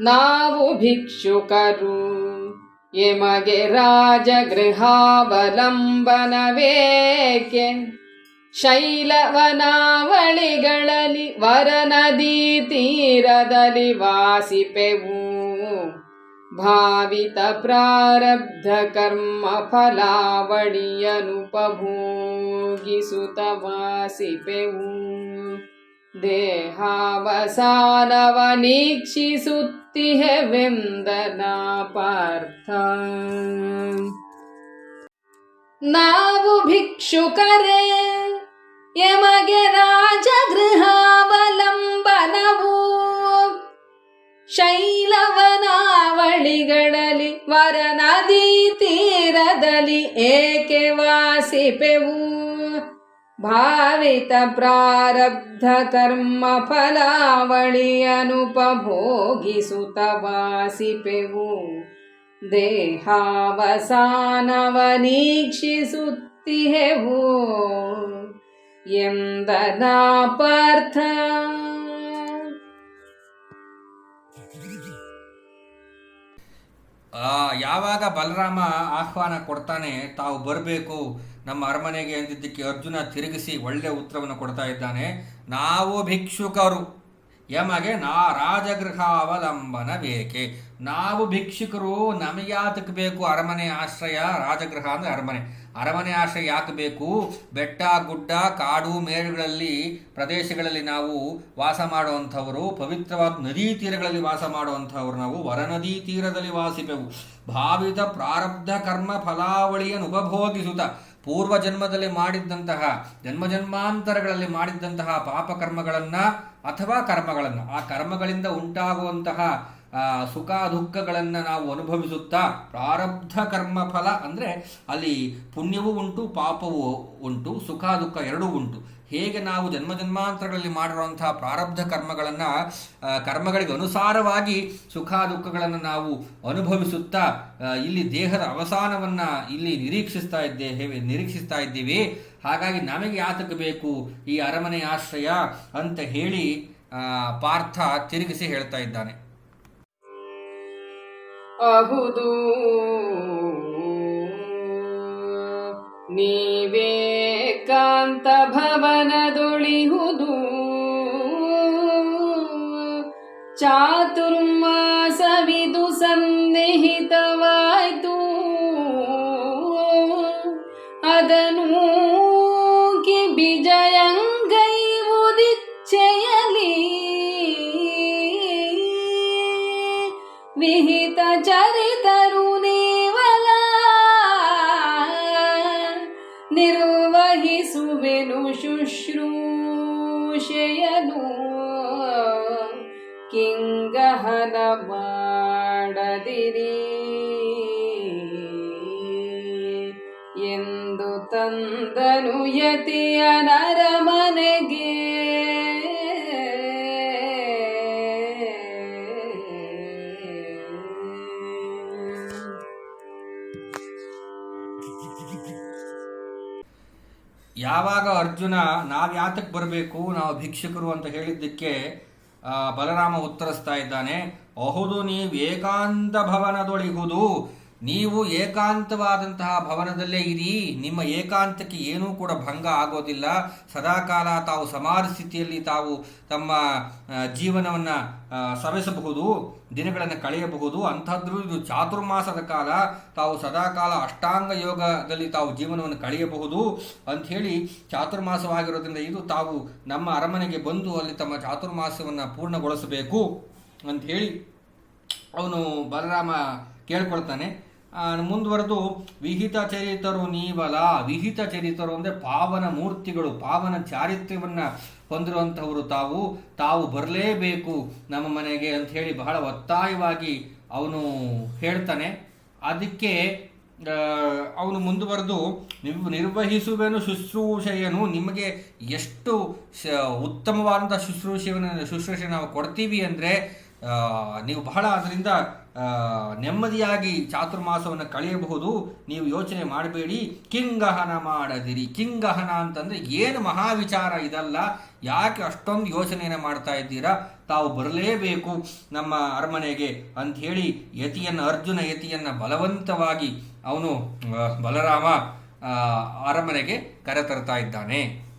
ನಾವು ಭಿಕ್ಷುಕರು. ಎಮಗೆ ರಾಜಗೃಹಾವಲಂಬನವೇಕೆ? ಶೈಲವನಾವಳಿಗಳಲ್ಲಿ ವರನದಿ ತೀರದಲ್ಲಿ ವಾಸಿಪೆವು. ಭಾವಿತ ಪ್ರಾರಬ್ಧ ಕರ್ಮ ಫಲಾವಳಿಯನುಪಭೋಗಿಸುತ್ತ ವಾಸಿಪೆವು. ದೇಹಾವಸಾನವ ನೀಕ್ಷಿಸುತ್ತಿಹೆವೆಂದನ ಪಾರ್ಥ ನಾವು ಭಿಕ್ಷುಕರೇ ಎಮಗೆ ರಾಜಗೃಹಾವಲಂಬನವು. ಶೈಲವನಾವಳಿಗಳಲ್ಲಿ ವರನದಿ ತೀರದಲ್ಲಿ ಏಕೆ ವಾಸಿಪೆವು? ಭಾವಿತ ಪ್ರಾರಬ್ಧ ಕರ್ಮ ಫಲಾವಳಿಯನುಪಭೋಗಿಸುತ್ತ ವಾಸಿಪೆವು. ದೇಹಾವಸಾನವ ನೀಕ್ಷಿಸುತ್ತಿಹೆವು ಯಾವಾಗ ಬಲರಾಮ ಆಹ್ವಾನ ಕೊಡ್ತಾನೆ, ತಾವು ಬರಬೇಕು, ನಮ್ಮ ಅರಮನೆಗೆ ಅಂದಿದ್ದಕ್ಕೆ ಅರ್ಜುನ ತಿರುಗಿಸಿ ಒಳ್ಳೆ ಉತ್ತರವನ್ನು ಕೊಡ್ತಾ ಇದ್ದಾನೆ. ನಾವು ಭಿಕ್ಷುಕರು. ಯಮಗೆ ನಾ ರಾಜಗೃಹಾವಲಂಬನ ಬೇಕೆ? ನಾವು ಭಿಕ್ಷುಕರು ನಮಗೆ ಯಾತಕ್ಕೆ ಬೇಕು? ಅರಮನೆ ಆಶ್ರಯ ರಾಜಗೃಹ ಅಂದರೆ ಅರಮನೆ. ಅರಮನೆ ಆಶ್ರಯ ಯಾಕೆ ಬೇಕು? ಬೆಟ್ಟ, ಗುಡ್ಡ, ಕಾಡು ಮೇಡುಗಳಲ್ಲಿ ಪ್ರದೇಶಗಳಲ್ಲಿ ನಾವು ವಾಸ ಮಾಡುವಂಥವರು, ಪವಿತ್ರವಾದ ನದಿ ತೀರಗಳಲ್ಲಿ ವಾಸ ಮಾಡುವಂಥವ್ರು ನಾವು, ವರನದಿ ತೀರದಲ್ಲಿ ವಾಸಿಪೆವು ಭಾವಿತ ಪ್ರಾರಬ್ಧ ಕರ್ಮ ಫಲಾವಳಿಯನ್ನು ಉಪಭೋಗಿಸುತ್ತ ಪೂರ್ವ ಜನ್ಮದಲ್ಲಿ ಮಾಡಿದ್ದಂತಹ ಜನ್ಮ ಜನ್ಮಾಂತರಗಳಲ್ಲಿ ಮಾಡಿದ್ದಂತಹ ಪಾಪ ಕರ್ಮಗಳನ್ನು ಅಥವಾ ಕರ್ಮಗಳನ್ನು, ಆ ಕರ್ಮಗಳಿಂದ ಉಂಟಾಗುವಂತಹ ಸುಖ ದುಃಖಗಳನ್ನು ನಾವು ಅನುಭವಿಸುತ್ತಾ ಪ್ರಾರಬ್ಧ ಕರ್ಮ ಫಲ ಅಂದರೆ ಅಲ್ಲಿ ಪುಣ್ಯವೂ ಉಂಟು, ಪಾಪವೂ ಉಂಟು, ಸುಖ ದುಃಖ ಎರಡೂ ಉಂಟು. ಹೇಗೆ ನಾವು ಜನ್ಮ ಜನ್ಮಾಂತರಗಳಲ್ಲಿ ಮಾಡಿರುವಂತಹ ಪ್ರಾರಬ್ಧ ಕರ್ಮಗಳನ್ನು ಕರ್ಮಗಳಿಗೆ ಅನುಸಾರವಾಗಿ ಸುಖ ದುಃಖಗಳನ್ನು ನಾವು ಅನುಭವಿಸುತ್ತಾ ಇಲ್ಲಿ ದೇಹದ ಅವಸಾನವನ್ನು ಇಲ್ಲಿ ನಿರೀಕ್ಷಿಸ್ತಾ ಇದ್ದೇವೆ ನಿರೀಕ್ಷಿಸ್ತಾ ಇದ್ದೀವಿ. ಹಾಗಾಗಿ ನಮಗೆ ಯಾತಕ್ಕೆ ಬೇಕು ಈ ಅರಮನೆ ಆಶ್ರಯ ಅಂತ ಹೇಳಿ ಪಾರ್ಥ ತಿರುಗಿಸಿ ಹೇಳ್ತಾ ಇದ್ದಾನೆ. ನೀವೇ ಕಾಂತ ಭವನದೊಳಿಹುದು ಚಾತುರ್ಮಾಸವಿದು ಸನ್ನಿಹಿತವಾಯ್ತು ನಿರ್ವಹಿಸುವೆನು ಶುಶ್ರೂಷೆಯನು. ಕಿಂಗಹನ ಮಾಡದಿರಿ ಎಂದು ತಂದನು ಯತಿಯ ನರಮನೆಗೆ ಯಾವಾಗ ಅರ್ಜುನ ನಾವು ಯಾತಕ್ಕೆ ಬರಬೇಕು, ನಾವು ಭಿಕ್ಷುಕರು ಅಂತ ಹೇಳಿದ್ದಕ್ಕೆ ಬಲರಾಮ ಉತ್ತರಿಸ್ತಾ ಇದ್ದಾನೆ, ಅಹುದು ನೀವು ಏಕಾಂತ ಭವನದೊಳಿಗುವುದು ನೀವು ಏಕಾಂತವಾದಂತಹ ಭವನದಲ್ಲೇ ಇರಿ. ನಿಮ್ಮ ಏಕಾಂತಕ್ಕೆ ಏನೂ ಕೂಡ ಭಂಗ ಆಗೋದಿಲ್ಲ. ಸದಾಕಾಲ ತಾವು ಸಮಾಧಿ ಸ್ಥಿತಿಯಲ್ಲಿ ತಾವು ತಮ್ಮ ಜೀವನವನ್ನು ಸವೆಸಬಹುದು, ದಿನಗಳನ್ನು ಕಳೆಯಬಹುದು. ಅಂಥದ್ದು ಇದು ಚಾತುರ್ಮಾಸದ ಕಾಲ. ತಾವು ಸದಾಕಾಲ ಅಷ್ಟಾಂಗ ಯೋಗದಲ್ಲಿ ತಾವು ಜೀವನವನ್ನು ಕಳೆಯಬಹುದು ಅಂಥೇಳಿ ಚಾತುರ್ಮಾಸವಾಗಿರೋದ್ರಿಂದ ಇದು ತಾವು ನಮ್ಮ ಅರಮನೆಗೆ ಬಂದು ಅಲ್ಲಿ ತಮ್ಮ ಚಾತುರ್ಮಾಸವನ್ನು ಪೂರ್ಣಗೊಳಿಸಬೇಕು ಅಂಥೇಳಿ ಅವನು ಬಲರಾಮ ಕೇಳ್ಕೊಳ್ತಾನೆ. ಮುಂದುವರೆದು, ವಿಹಿತ ಚರಿತರು ನೀವಲ ವಿಹಿತ ಚರಿತರು ಅಂದರೆ ಪಾವನ ಮೂರ್ತಿಗಳು, ಪಾವನ ಚಾರಿತ್ರ್ಯವನ್ನು ಹೊಂದಿರುವಂಥವರು ತಾವು ತಾವು ಬರಲೇಬೇಕು ನಮ್ಮ ಮನೆಗೆ ಅಂತ ಹೇಳಿ ಬಹಳ ಒತ್ತಾಯವಾಗಿ ಅವನು ಹೇಳ್ತಾನೆ. ಅದಕ್ಕೆ ಅವನು ಮುಂದುವರೆದು ನಿರ್ವಹಿಸುವೆನು ಶುಶ್ರೂಷೆಯನು ನಿಮಗೆ ಎಷ್ಟು ಶ ಉತ್ತಮವಾದಂಥ ಶುಶ್ರೂಷೆಯನ್ನು, ಶುಶ್ರೂಷೆ ನಾವು ಕೊಡ್ತೀವಿ ಅಂದರೆ ನೀವು ಬಹಳ ಅದರಿಂದ ನೆಮ್ಮದಿಯಾಗಿ ಚಾತುರ್ಮಾಸವನ್ನು ಕಳೆಯಬಹುದು. ನೀವು ಯೋಚನೆ ಮಾಡಬೇಡಿ. ಕಿಂಗಹನ ಮಾಡದಿರಿ. ಕಿಂಗಹನ ಅಂತಂದರೆ ಏನು ಮಹಾವಿಚಾರ ಇದಲ್ಲ. ಯಾಕೆ ಅಷ್ಟೊಂದು ಯೋಚನೆಯನ್ನು ಮಾಡ್ತಾ ಇದ್ದೀರಾ? ತಾವು ಬರಲೇಬೇಕು ನಮ್ಮ ಅರಮನೆಗೆ ಅಂತ ಹೇಳಿ ಯತಿಯನ್ನು, ಅರ್ಜುನ ಯತಿಯನ್ನು ಬಲವಂತವಾಗಿ ಅವನು ಬಲರಾಮ ಅರಮನೆಗೆ ಕರೆತರ್ತಾ ಇದ್ದಾನೆ.